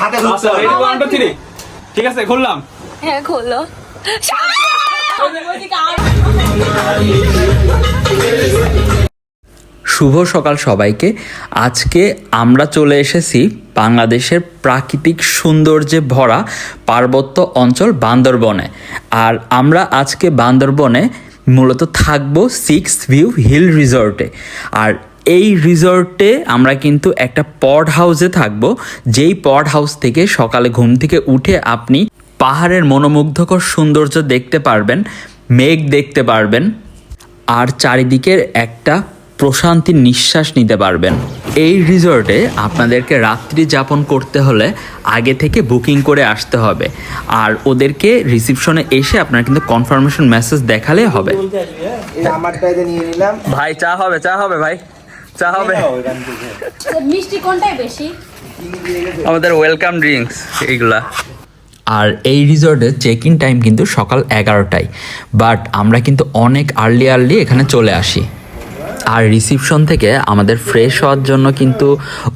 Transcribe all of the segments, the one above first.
হাতে ready one two three ঠিক আছে খুললাম। হ্যাঁ খোলো। শুভ সকাল সবাইকে। আজকে আমরা চলে এসেছি বাংলাদেশের প্রাকৃতিক সৌন্দর্যে ভরা পার্বত্য অঞ্চল বান্দরবনে। আর আমরা আজকে বান্দরবনে মূলত থাকব সিক্স ভিউ হিল রিসর্টে আর এই রিসর্টে আমরা কিন্তু একটা পড হাউসে থাকব। যেই পড হাউস থেকে সকালে ঘুম থেকে উঠে আপনি পাহাড়ের মনোমুগ্ধকর সৌন্দর্য দেখতে পারবেন মেঘ দেখতে পারবেন আর চারিদিকের একটা প্রশান্তির নিঃশ্বাস নিতে পারবেন। এই রিসর্টে আপনাদেরকে রাত্রি যাপন করতে হলে আগে থেকে বুকিং করে আসতে হবে। আর ওদেরকে রিসিপশনে এসে আপনার কিন্তু কনফার্মেশন মেসেজ দেখালে হবে। ভাই চা হবে চা হবে ভাই। চা হবে। মিষ্টি কোনটাই বেশি? আমাদের ওয়েলকাম ড্রিঙ্কস এইগুলা। আর এই রিসর্টের চেক ইন টাইম কিন্তু সকাল এগারোটায়। বাট আমরা কিন্তু অনেক আর্লি আর্লি এখানে চলে আসি। আর রিসিপশন থেকে আমাদের ফ্রেশ হওয়ার জন্য কিন্তু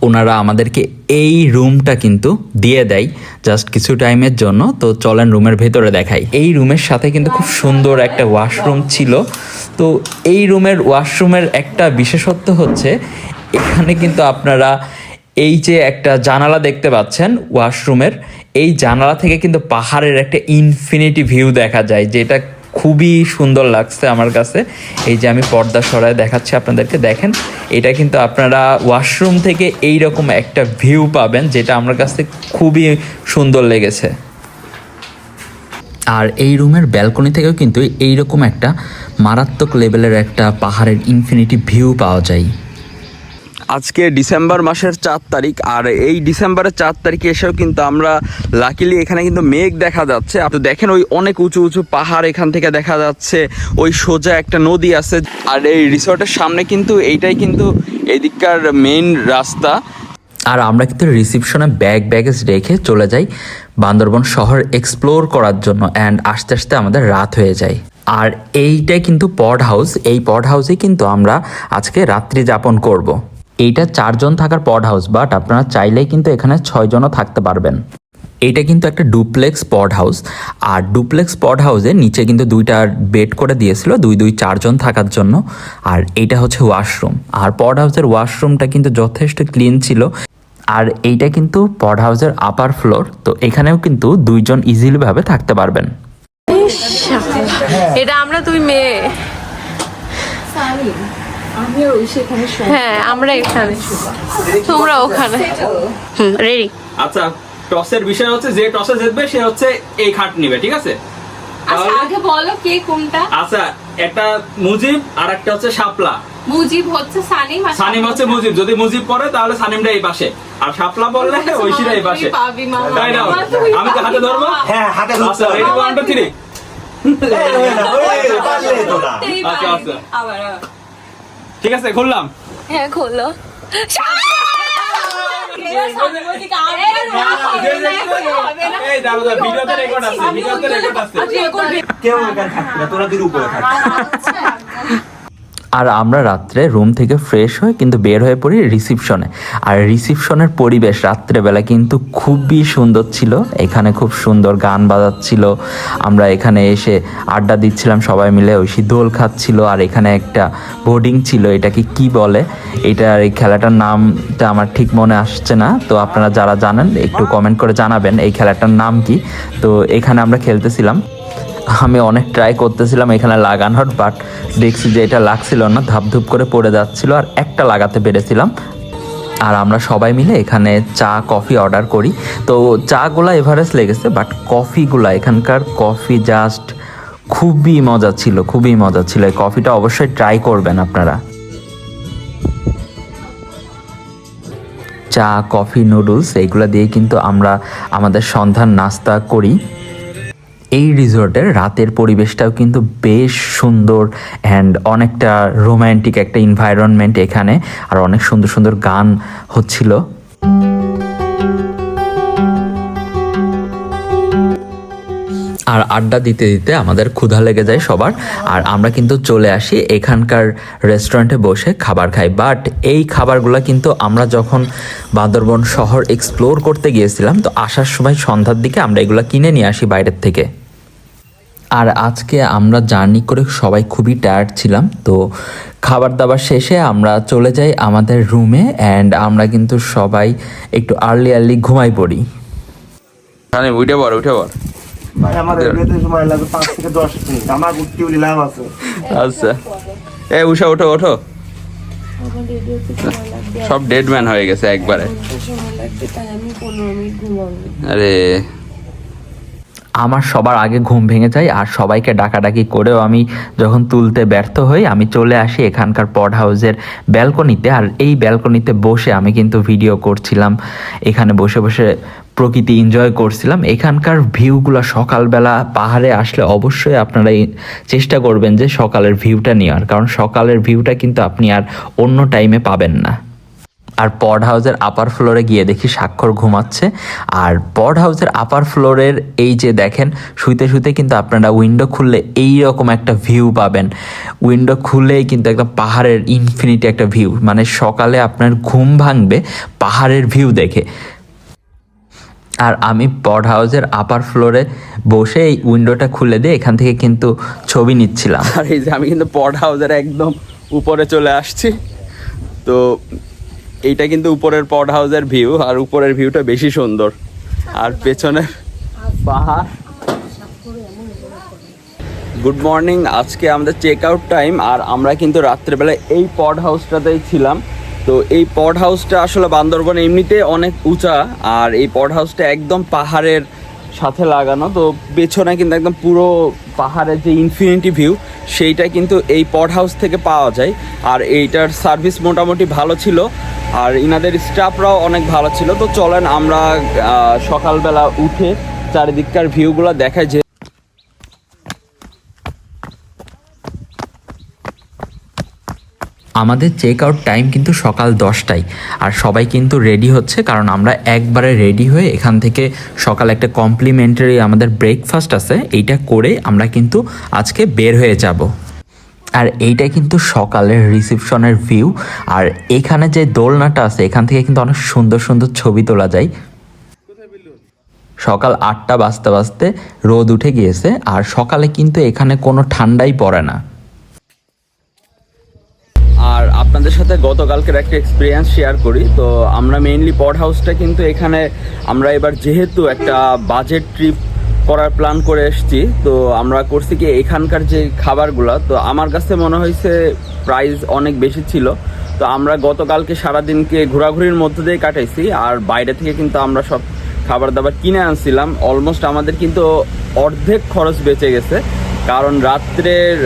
ওনারা আমাদেরকে এই রুমটা কিন্তু দিয়ে দেয় জাস্ট কিছু টাইমের জন্য। তো চলেন রুমের ভেতরে দেখাই। এই রুমের সাথে কিন্তু খুব সুন্দর একটা ওয়াশরুম ছিল। তো এই রুমের ওয়াশরুমের একটা বিশেষত্ব হচ্ছে, এখানে কিন্তু আপনারা এই যে একটা জানালা দেখতে পাচ্ছেন ওয়াশরুমের এই জানালা থেকে কিন্তু পাহাড়ের একটা ইনফিনিটি ভিউ দেখা যায়, যেটা খুবই সুন্দর লাগছে আমার কাছে। এই যে আমি পর্দা সরায় দেখাচ্ছি আপনাদেরকে, দেখেন, এটা কিন্তু আপনারা ওয়াশরুম থেকে এই রকম একটা ভিউ পাবেন, যেটা আমার কাছে খুবই সুন্দর লেগেছে। আর এই রুমের ব্যালকনি থেকেও কিন্তু এইরকম একটা মারাত্মক লেভেলের একটা পাহাড়ের ইনফিনিটি ভিউ পাওয়া যায়। আজকে ডিসেম্বর মাসের চার তারিখ, আর এই ডিসেম্বরের চার তারিখে এসেও কিন্তু আমরা লাকিলি এখানে কিন্তু মেঘ দেখা যাচ্ছে। আপনি দেখেন ওই অনেক উঁচু উঁচু পাহাড় এখান থেকে দেখা যাচ্ছে, ওই সোজা একটা নদী আছে। আর এই রিসর্টের সামনে কিন্তু এইটাই কিন্তু এদিককার মেইন রাস্তা। আর আমরা কিন্তু রিসিপশনে ব্যাগ ব্যাগেজ রেখে চলে যাই বান্দরবন শহর এক্সপ্লোর করার জন্য অ্যান্ড আস্তে আস্তে আমাদের রাত হয়ে যায়। আর এইটাই কিন্তু পড হাউস এই পড হাউসে কিন্তু আমরা আজকে রাত্রি যাপন করব। এইটা চারজন থাকার পড হাউস বাট আপনারা চাইলেই কিন্তু এখানে ছয়জনও থাকতে পারবেন। এইটা কিন্তু একটা ডুপ্লেক্স পড হাউস আর ডুপ্লেক্স পড হাউসে নিচে কিন্তু দুইটা বেড করে দিয়েছিল দুই দুই চারজন থাকার জন্য আর এইটা হচ্ছে ওয়াশরুম আর পড হাউসের ওয়াশরুমটা কিন্তু যথেষ্ট ক্লিন ছিল আর এইটা কিন্তু পড হাউসের আপার ফ্লোর তো এখানেও কিন্তু দুইজন ইজিলি ভাবে থাকতে পারবেন। এটা আমরা দুই মেয়ে। হ্যাঁ আমরা এখানে তোমরা ওখানে হুম রেডি আচ্ছা টসের বিষয় হচ্ছে যে টসে জিতবে সে হচ্ছে এই খাট নিবে ঠিক আছে আচ্ছা আগে বলো কে কোনটা আচ্ছা একটা মুজিব আর একটা হচ্ছে শাপলা মুজিব হচ্ছে সানিম আর সানিম হচ্ছে মুজিব যদি মুজিব পড়ে তাহলে সানিমটা এই পাশে আর শাপলা বললে ঐশীরা এই পাশে তুই না আমি তো হাতে ধরবো হ্যাঁ হাতে আচ্ছা রেডি ওয়ান টু থ্রি এই, ওই না, ওই, পারলে তো না। পারতেই আচ্ছা, আচ্ছা। আবার আবার। ঠিক আছে খুললাম। হ্যাঁ খোলো। এই দাঁড়াও দাঁড়াও, ভিডিওতে রেকর্ড আছে ভিডিওতে রেকর্ড আছে। কেউ থাকবে না, তোরা দিন উপরে থাকবে। আর আমরা রাত্রে রুম থেকে ফ্রেশ হয়ে কিন্তু বের হয়ে পড়ি রিসিপশনে আর রিসিপশনের পরিবেশ রাত্রেবেলা কিন্তু খুবই সুন্দর ছিল। এখানে খুব সুন্দর গান বাজাচ্ছিল। আমরা এখানে এসে আড্ডা দিচ্ছিলাম, সবাই মিলে ঐশী দোল খাচ্ছিল। আর এখানে একটা বোর্ডিং ছিল, এটাকে কি বলে? এটার এই খেলাটার নামটা আমার ঠিক মনে আসছে না। তো আপনারা যারা জানেন, একটু কমেন্ট করে জানাবেন এই খেলাটার নাম কি। তো এখানে আমরা খেলতেছিলাম। আমি অনেক ট্রাই করতেছিলাম এখানে লাগানোর বাট দেখছি যে এটা লাগছিল না, ধাপধুপ করে পড়ে যাচ্ছিল আর একটা লাগাতে পেরেছিলাম। আর আমরা সবাই মিলে এখানে চা কফি অর্ডার করি। তো চাগুলা এভারেস্ট লেগেছে বাট কফিগুলা এখানকার কফি জাস্ট খুবই মজা ছিল, খুবই মজা ছিল। এই কফিটা অবশ্যই ট্রাই করবেন আপনারা। চা কফি নুডলস এইগুলো দিয়ে কিন্তু আমরা আমাদের সন্ধ্যার নাস্তা করি। এই রিসর্টের রাতের পরিবেশটাও কিন্তু বেশ সুন্দর অ্যান্ড অনেকটা রোম্যান্টিক একটা এনভায়রনমেন্ট এখানে, আর অনেক সুন্দর সুন্দর গান হচ্ছিল। আর আড্ডা দিতে দিতে আমাদের ক্ষুধা লেগে যায় সবার, আর আমরা কিন্তু চলে আসি এখানকার রেস্টুরেন্টে বসে খাবার খাই। বাট এই খাবারগুলো কিন্তু আমরা যখন বান্দরবন শহর এক্সপ্লোর করতে গিয়েছিলাম, তো আসার সময় সন্ধ্যার দিকে আমরা এগুলো কিনে নিয়ে আসি বাইরের থেকে। আর আজকে আমরা জার্নি করে সবাই খুবই টায়ার্ড ছিলাম তো খাবার দাবার শেষে আমরা চলে যাই আমাদের রুমে অ্যান্ড আমরা কিন্তু সবাই একটু আর্লি আর্লি ঘুমাই পড়ি। মানে উঠে পড় উঠে পড়। আছে। আচ্ছা। এ উঠো ওঠো ওঠো সব ডেড ম্যান হয়ে গেছে একবারে। আরে। আমার সবার আগে ঘুম ভেঙে যায় আর সবাইকে ডাকাডাকি করেও আমি যখন তুলতে ব্যর্থ হই, আমি চলে আসি এখানকার পড হাউসের ব্যালকনিতে। আর এই ব্যালকনিতে বসে আমি কিন্তু ভিডিও করছিলাম। এখানে বসে বসে প্রকৃতি এনজয় করছিলাম। এখানকার ভিউগুলো সকালবেলা পাহাড়ে আসলে অবশ্যই আপনারা চেষ্টা করবেন যে সকালের ভিউটা নেওয়ার। কারণ সকালের ভিউটা কিন্তু আপনি আর অন্য টাইমে পাবেন না। আর পড হাউসের আপার ফ্লোরে গিয়ে দেখি স্বাক্ষর ঘুমাচ্ছে। আর পড হাউসের আপার ফ্লোরের এই যে দেখেন, শুইতে শুইতে কিন্তু আপনারা উইন্ডো খুললে এই রকম একটা ভিউ পাবেন। উইন্ডো খুললেই কিন্তু একটা পাহাড়ের ইনফিনিটি একটা ভিউ মানে সকালে আপনার ঘুম ভাঙবে, পাহাড়ের ভিউ দেখে। আর আমি পড হাউসের আপার ফ্লোরে বসে এই উইন্ডোটা খুলে দিয়ে এখান থেকে কিন্তু ছবি নিচ্ছিলাম। আর এই যে আমি কিন্তু পড হাউসের একদম উপরে চলে আসছি। তো এইটা কিন্তু উপরের পড হাউসের ভিউ, আর উপরের ভিউটা বেশি সুন্দর। আর পেছনে পাহাড়। গুড মর্নিং আজকে আমাদের চেক আউট টাইম আর আমরা কিন্তু রাত্রেবেলা এই পড হাউসটাতেই ছিলাম। তো এই পড হাউসটা আসলে বান্দরবন এমনিতে অনেক উঁচা, আর এই পড হাউসটা একদম পাহাড়ের সাথে লাগানো। তো পেছনে কিন্তু একদম পুরো পাহাড়ের যে ইনফিনিটি ভিউ সেইটা কিন্তু এই পড হাউস থেকে পাওয়া যায়। আর এইটার সার্ভিস মোটামুটি ভালো ছিল। আর ইনাদের স্টাফরাও অনেক ভালো ছিল। তো চলেন আমরা সকালবেলা উঠে চারিদিককার ভিউগুলো দেখাই যে আমাদের চেক আউট টাইম কিন্তু সকাল দশটায়। আর সবাই কিন্তু রেডি হচ্ছে, কারণ আমরা একবারে রেডি হয়ে এখান থেকে সকাল একটা কমপ্লিমেন্টারি আমাদের ব্রেকফাস্ট আছে, এইটা করে আমরা কিন্তু আজকে বের হয়ে যাব। আর এইটা কিন্তু সকালের রিসেপশনের ভিউ আর এখানে যে দোলনাটা আছে, এখান থেকে কিন্তু অনেক সুন্দর সুন্দর ছবি তোলা যায়। সকাল আটটা বাজতে বাজতে রোদ উঠে গিয়েছে, আর সকালে কিন্তু এখানে কোনো ঠান্ডাই পড়ে না। আপনাদের সাথে গতকালকের একটা এক্সপিরিয়েন্স শেয়ার করি। তো আমরা মেইনলি পড হাউসটা কিন্তু এখানে আমরা এবার যেহেতু একটা বাজেট ট্রিপ করার প্ল্যান করে এসেছি, তো আমরা করছি কি এখানকার যে খাবারগুলো, তো আমার কাছে মনে হয়েছে প্রাইস অনেক বেশি ছিল। তো আমরা গতকালকে সারাদিনকে ঘোরাঘুরির মধ্যে দিয়ে কাটাইছি, আর বাইরে থেকে কিন্তু আমরা সব খাবার দাবার কিনে আনছিলাম। অলমোস্ট আমাদের কিন্তু অর্ধেক খরচ বেঁচে গেছে, কারণ রাত্রের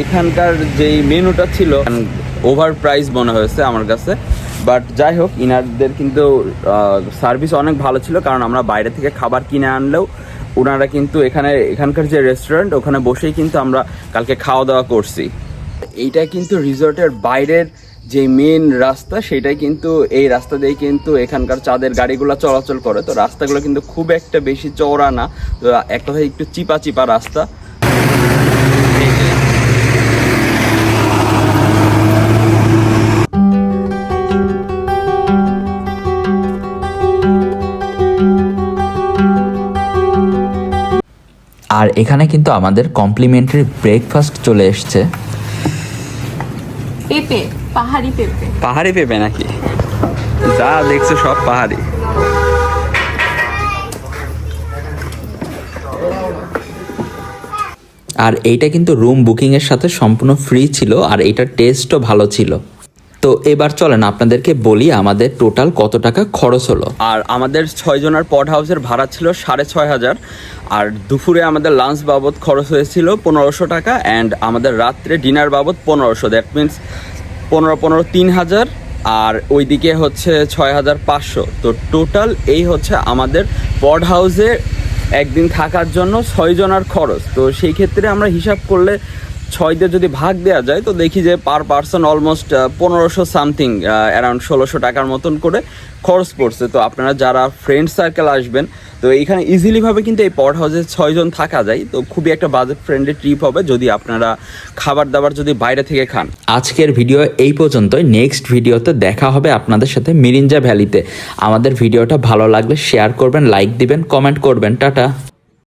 এখানকার যেই মেনুটা ছিল ওভার প্রাইস মনে হয়েছে আমার কাছে। বাট যাই হোক, ইনারদের কিন্তু সার্ভিস অনেক ভালো ছিল, কারণ আমরা বাইরে থেকে খাবার কিনে আনলেও ওনারা কিন্তু এখানে, এখানকার যে রেস্টুরেন্ট ওখানে বসেই কিন্তু আমরা কালকে খাওয়া দাওয়া করছি। এইটা কিন্তু রিসোর্টের বাইরের যে মেন রাস্তা, সেটাই কিন্তু, এই রাস্তা দিয়ে কিন্তু এখানকার চাঁদের গাড়িগুলো চলাচল করে। তো রাস্তাগুলো কিন্তু খুব একটা বেশি চওড়া না, তো এক একটু চিপা চিপা রাস্তা। আর এখানে কিন্তু আমাদের কমপ্লিমেন্টারি ব্রেকফাস্ট চলে এসছে। পেঁপে পাহাড়ি পেঁপে। পাহাড়ি পেবে নাকি? যা দেখছ সব পাহাড়ি। আর এইটা কিন্তু রুম বুকিংয়ের সাথে সম্পূর্ণ ফ্রি ছিল আর এটার টেস্টও ভালো ছিল। তো এবার চলেন আপনাদেরকে বলি আমাদের টোটাল কত টাকা খরচ হলো। আর আমাদের ছয় জনের পড হাউসের ভাড়া ছিল সাড়ে ছয় হাজার। আর দুপুরে আমাদের লাঞ্চ বাবদ খরচ হয়েছিল পনেরোশো টাকা অ্যান্ড আমাদের রাত্রে ডিনার বাবদ পনেরোশো। দ্যাট মিন্স পনেরো পনেরো, তিন হাজার আর ওইদিকে হচ্ছে ছয় হাজার পাঁচশো। তো টোটাল এই হচ্ছে আমাদের পড হাউসে একদিন থাকার জন্য ছয় জনের খরচ। তো সেই ক্ষেত্রে আমরা হিসাব করলে ছয় দিয়ে যদি ভাগ দেওয়া যায়, তো দেখি যে পার পার্সন অলমোস্ট পনেরোশো সামথিং অ্যারাউন্ড ষোলোশো টাকার মতন করে খরচ পড়ছে। তো আপনারা যারা ফ্রেন্ড সার্কেল আসবেন, তো এইখানে ইজিলিভাবে কিন্তু এই পট হাউসে ছয়জন থাকা যায়। তো খুবই একটা বাজেট ফ্রেন্ডলি ট্রিপ হবে যদি আপনারা খাবার দাবার যদি বাইরে থেকে খান। আজকের ভিডিও এই পর্যন্তই। নেক্সট ভিডিওতে দেখা হবে আপনাদের সাথে মিরিঞ্জা ভ্যালিতে। আমাদের ভিডিওটা ভালো লাগলে শেয়ার করবেন লাইক দিবেন কমেন্ট করবেন। টাটা।